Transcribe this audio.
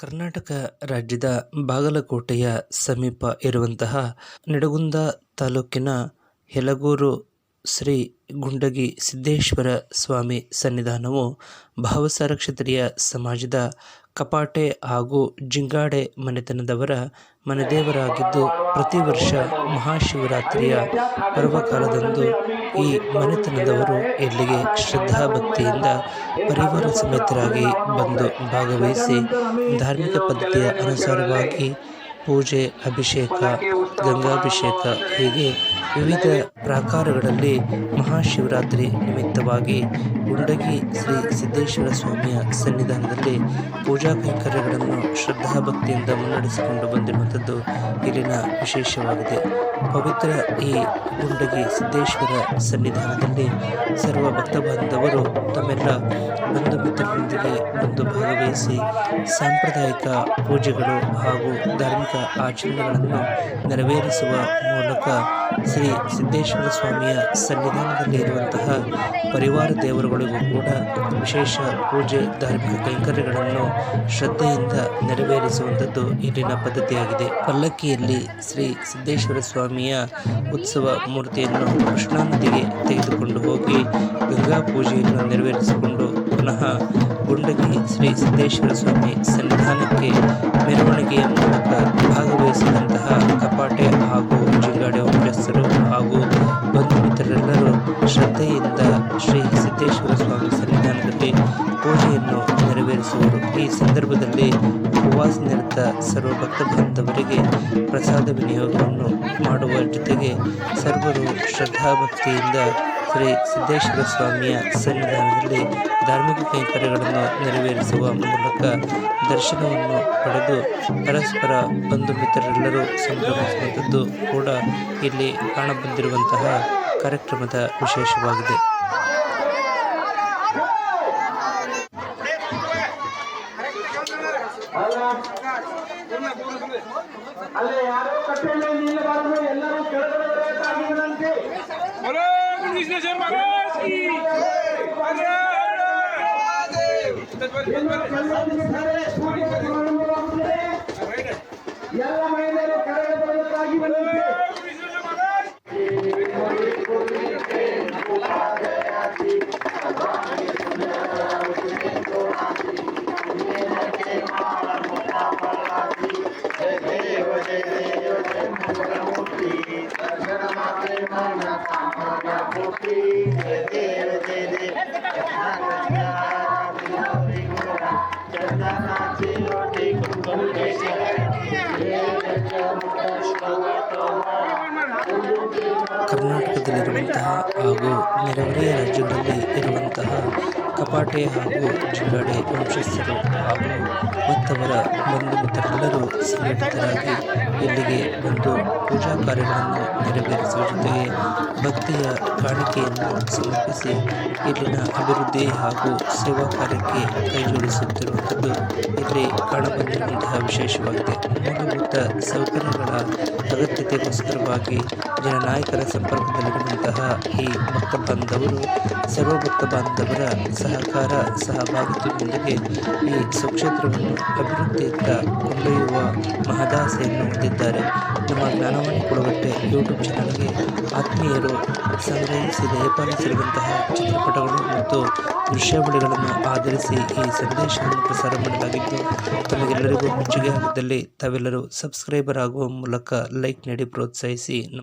ಕರ್ನಾಟಕ ರಾಜ್ಯದ ಬಾಗಲಕೋಟೆಯ ಸಮೀಪ ಇರುವಂತಹ ನಿಡಗುಂದ ತಾಲೂಕಿನ ಯಲಗೂರು ಶ್ರೀ ಗುಂಡಗಿ ಸಿದ್ದೇಶ್ವರ ಸ್ವಾಮಿ ಸನ್ನಿಧಾನವು ಭಾವಸಾರ ಕ್ಷತ್ರಿಯ ಸಮಾಜದ ಕಪಾಟೆ ಹಾಗೂ ಜಿಂಗಾಡೆ ಮನೆತನದವರ ಮನೆದೇವರಾಗಿದ್ದು ಪ್ರತಿ ವರ್ಷ ಮಹಾಶಿವರಾತ್ರಿಯ ಪರ್ವಕಾಲದಂದು ಈ ಮನೆತನದವರು ಇಲ್ಲಿಗೆ ಶ್ರದ್ಧಾಭಕ್ತಿಯಿಂದ ಪರಿವಾರ ಸಮೇತರಾಗಿ ಬಂದು ಭಾಗವಹಿಸಿ ಧಾರ್ಮಿಕ ಪದ್ಧತಿಯ ಅನುಸಾರವಾಗಿ ಪೂಜೆ ಅಭಿಷೇಕ ಗಂಗಾಭಿಷೇಕ ಹೀಗೆ ವಿವಿಧ ಪ್ರಾಕಾರಗಳಲ್ಲಿ ಮಹಾಶಿವರಾತ್ರಿ ನಿಮಿತ್ತವಾಗಿ ಗುಂಡಗಿ ಶ್ರೀ ಸಿದ್ದೇಶ್ವರ ಸ್ವಾಮಿಯ ಸನ್ನಿಧಾನದಲ್ಲಿ ಪೂಜಾ ಕೈಂಕರ್ಯಗಳನ್ನು ಶ್ರದ್ಧಾಭಕ್ತಿಯಿಂದ ಮುನ್ನಡೆಸಿಕೊಂಡು ಬಂದಿರುವಂಥದ್ದು ಇಲ್ಲಿನ ವಿಶೇಷವಾಗಿದೆ. ಪವಿತ್ರ ಈ ಗುಂಡಗಿ ಸಿದ್ದೇಶ್ವರ ಸನ್ನಿಧಾನದಲ್ಲಿ ಸರ್ವ ಭಕ್ತ ಬಾಂಧವರು ತಮ್ಮೆಲ್ಲ ಬಂಧು ಮಿತ್ರರೊಂದಿಗೆ ಬಂದು ಭಾಗವಹಿಸಿ ಸಾಂಪ್ರದಾಯಿಕ ಪೂಜೆಗಳು ಹಾಗೂ ಧಾರ್ಮಿಕ ಆಚರಣೆಗಳನ್ನು ನೆರವೇರಿಸುವ ಮೂಲಕ ಶ್ರೀ ಸಿದ್ದೇಶ್ವರ ಸ್ವಾಮಿಯ ಸನ್ನಿಧಾನದಲ್ಲಿ ಇರುವಂತಹ ಪರಿವಾರ ದೇವರುಗಳಿಗೂ ಕೂಡ ವಿಶೇಷ ಪೂಜೆ, ಧಾರ್ಮಿಕ ಕೈಂಕರ್ಯಗಳನ್ನು ಶ್ರದ್ಧೆಯಿಂದ ನೆರವೇರಿಸುವಂಥದ್ದು ಇಲ್ಲಿನ ಪದ್ಧತಿಯಾಗಿದೆ. ಪಲ್ಲಕ್ಕಿಯಲ್ಲಿ ಶ್ರೀ ಸಿದ್ದೇಶ್ವರ ಸ್ವಾಮಿಯ ಉತ್ಸವ ಮೂರ್ತಿಯನ್ನು ಕೃಷ್ಣಾ ನದಿಗೆ ತೆಗೆದುಕೊಂಡು ಹೋಗಿ ಗಂಗಾ ಪೂಜೆಯನ್ನು ನೆರವೇರಿಸಿಕೊಂಡು ಪುನಃ ಗುಂಡಗಿ ಶ್ರೀ ಸಿದ್ದೇಶ್ವರ ಸ್ವಾಮಿ ಸನ್ನಿಧಾನಕ್ಕೆ ಮೆರವಣಿಗೆಯ ಮೂಲಕ ಶ್ರೀ ಸಿದ್ದೇಶ್ವರ ಸ್ವಾಮಿ ಸನ್ನಿಧಾನದಲ್ಲಿ ಪೂಜೆಯನ್ನು ನೆರವೇರಿಸುವರು. ಈ ಸಂದರ್ಭದಲ್ಲಿ ಉಪವಾಸ ನಿರತ ಸರ್ವ ಭಕ್ತ ಬಾಂಧವರಿಗೆ ಪ್ರಸಾದ ವಿನಿಯೋಗವನ್ನು ಮಾಡುವ ಜೊತೆಗೆ ಸರ್ವರು ಶ್ರದ್ಧಾಭಕ್ತಿಯಿಂದ ಶ್ರೀ ಸಿದ್ದೇಶ್ವರ ಸ್ವಾಮಿಯ ಸನ್ನಿಧಾನದಲ್ಲಿ ಧಾರ್ಮಿಕ ಕೈಂಕರ್ಯಗಳನ್ನು ನೆರವೇರಿಸುವ ಮೂಲಕ ದರ್ಶನವನ್ನು ಪಡೆದು ಪರಸ್ಪರ ಬಂಧು ಮಿತ್ರರೆಲ್ಲರೂ ಸಂಭ್ರಮಿಸುವಂಥದ್ದು ಕೂಡ ಇಲ್ಲಿ ಕಾಣಬಂದಿರುವಂತಹ ಕಾರ್ಯಕ್ರಮದ ವಿಶೇಷವಾಗಿದೆ. ಅಲ್ಲಿ ಯಾರೋ ಕಟ್ಟೆಯಲ್ಲಿ ನೀರು ಬಾರದು ಎಲ್ಲರೂ ಕೆಳಗಡೆ ಬರಬೇಕಾಗಿದ್ದಂತೆ ಎಲ್ಲ ಮಹಿಳೆಯರು ಕೆಳಗಡೆ ಕರ್ನಾಟಕದಲ್ಲಿರುವಂತಹ ಹಾಗೂ ನೆರೆಹೊರೆಯ ರಾಜ್ಯದಲ್ಲಿ ಇರುವಂತಹ ಕಪಾಟೆ ಹಾಗೂ ಜಿಂಗಾಡೆ ವಂಶಸ್ಥರು ಹಾಗೂ ಮತ್ತವರ ಬಂಧು ಮಿತ್ರರೆಲ್ಲರೂ ಸಂಘಟಿತರಾಗಿ ಇಲ್ಲಿಗೆ ಬಂದು ಪೂಜಾ ಕಾರ್ಯಗಳನ್ನು ನೆರವೇರಿಸುವ ಜೊತೆಗೆ ಭಕ್ತಿಯ ಕಾಣಿಕೆಯನ್ನು ಸಮರ್ಪಿಸಿ ಇಲ್ಲಿನ ಅಭಿವೃದ್ಧಿ ಹಾಗೂ ಸೇವಾ ಕಾರ್ಯಕ್ಕೆ ಕೈಜೋಡಿಸುತ್ತಿರುವಂಥದ್ದು ಇಲ್ಲಿ ಕಾಣಬಂದಿರುವಂತಹ ವಿಶೇಷವಾಗಿದೆ. ಮೂಲಭೂತ ಸೌಕರ್ಯಗಳ ಅಗತ್ಯತೆಗೋಸ್ಕರವಾಗಿ ಜನನಾಯಕರ ಸಂಪರ್ಕದಲ್ಲಿರುವಂತಹ ಈ ಭಕ್ತ ಬಾಂಧವರು, ಸರ್ವ ಭಕ್ತ ಬಾಂಧವರ ಸಹಕಾರ ಸಹಭಾಗಿತ್ವದೊಂದಿಗೆ ಈ ಸುಕ್ಷೇತ್ರವನ್ನು ಅಭಿವೃದ್ಧಿಯತ್ತ ಕೊಂಡೊಯ್ಯುವ ಮಹದಾಸೆಯನ್ನು ಹೊಂದಿದ್ದಾರೆ. ನಮ್ಮ ಜ್ಞಾನವನ್ನು ಕೊಡುಗಟ್ಟೆ ಯೂಟ್ಯೂಬ್ ಚಾನಲ್ಗೆ ಆತ್ಮೀಯರು ಸಂಗ್ರಹಿಸಿ ದಯಪಾಲಿಸಿರುವಂತಹ ಚಿತ್ರಪಟಗಳು ಮತ್ತು ದೃಶ್ಯಾವಳಿಗಳನ್ನು ಆಧರಿಸಿ ಈ ಸಂದೇಶವನ್ನು ಪ್ರಸಾರ ಮಾಡಲಾಗಿದ್ದು ತಮಗೆಲ್ಲರಿಗೂ ಮೆಚ್ಚುಗೆ ಆಗಿದ್ದಲ್ಲಿ ತಾವೆಲ್ಲರೂ ಸಬ್ಸ್ಕ್ರೈಬರ್ ಆಗುವ ಮೂಲಕ ಲೈಕ್ ನೀಡಿ ಪ್ರೋತ್ಸಾಹಿಸಿ.